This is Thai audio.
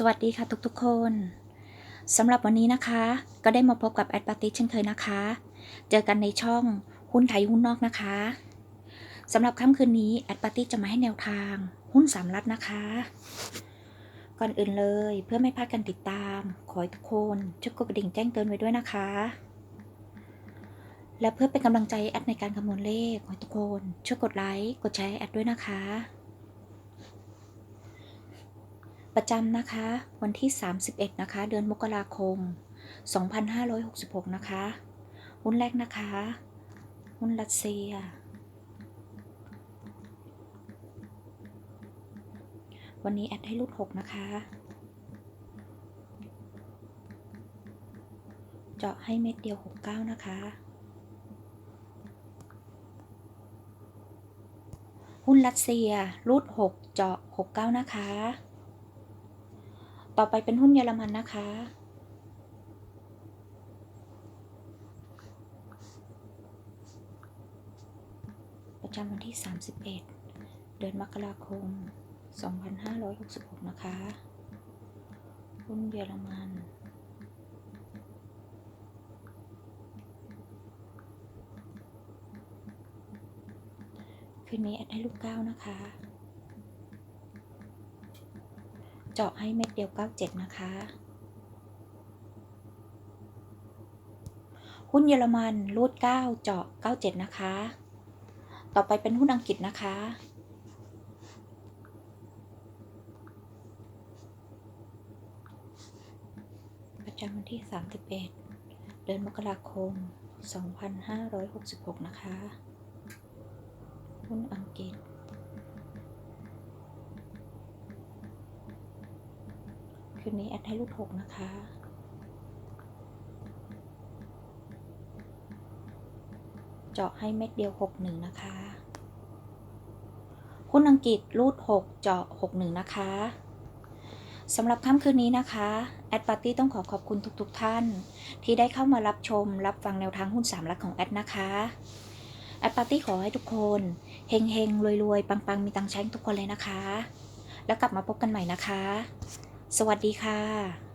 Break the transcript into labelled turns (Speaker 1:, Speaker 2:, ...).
Speaker 1: สวัสดีค่ะทุกๆคนสำหรับวันนี้นะคะ ก็ได้มาพบกับแอดปาร์ตี้เช่นเคยนะคะ เจอกันในช่องหุ้นไทยหุ้นนอกนะคะสำหรับค่ำคืนนี้แอดปาร์ตี้จะมาให้แนวทาง หุ้นสามรัฐนะคะ ก่อนอื่นเลยเพื่อไม่พลาดการติดตาม ขอให้ทุกคนช่วยกดกระดิ่งแจ้งเตือนไว้ด้วยนะคะ และเพื่อเป็นกำลังใจแอดในการคำนวณเลขขอให้ทุกคนช่วยกดไลค์กดแชร์แอดด้วยนะคะ ประจำนะคะ วันที่ 31 นะคะ เดือนมกราคม 2566 นะคะ หุ้นแรกนะคะ หุ้นรัสเซีย วันนี้แอดให้รูด6นะคะ เจาะให้เม็ดเดียว 69 นะคะหุ้นรัสเซียรูด 6 เจาะ 69 นะคะ ต่อไปเป็นหุ้นเยอรมันนะคะ ประจำวันที่ 31 เดือนมกราคม 2566 นะคะ หุ้นเยอรมันคืนนี้แอดให้ลูกเก้านะคะ เจาะให้เม็ดเดียว 97 นะคะ หุ้นเยอรมันรูด 9 เจาะ 97 นะคะ ต่อไปเป็นหุ้นอังกฤษนะคะ ประจำวันที่ 31 เดือนมกราคม 2566 นะคะ หุ้นอังกฤษ คืนนี้แอดให้รูดหกนะคะ เจาะให้เม็ดเดียวหกหนึ่งนะคะหุ้นอังกฤษรูดหกเจาะหกหนึ่งนะคะสำหรับค่ำคืนนี้นะคะ แอดปาร์ตี้ต้องขอขอบคุณทุกๆทท่าน ที่ได้เข้ามารับชม รับฟังแนวทางหุ้นสามลักของแอดนะคะ แอดปาร์ตี้ขอให้ทุกคนเฮงเฮงรวยรวยๆปังมีตังค์ใช้ทุกคนเลยนะคะ แล้วกลับมาพบกันใหม่นะคะ สวัสดีค่ะ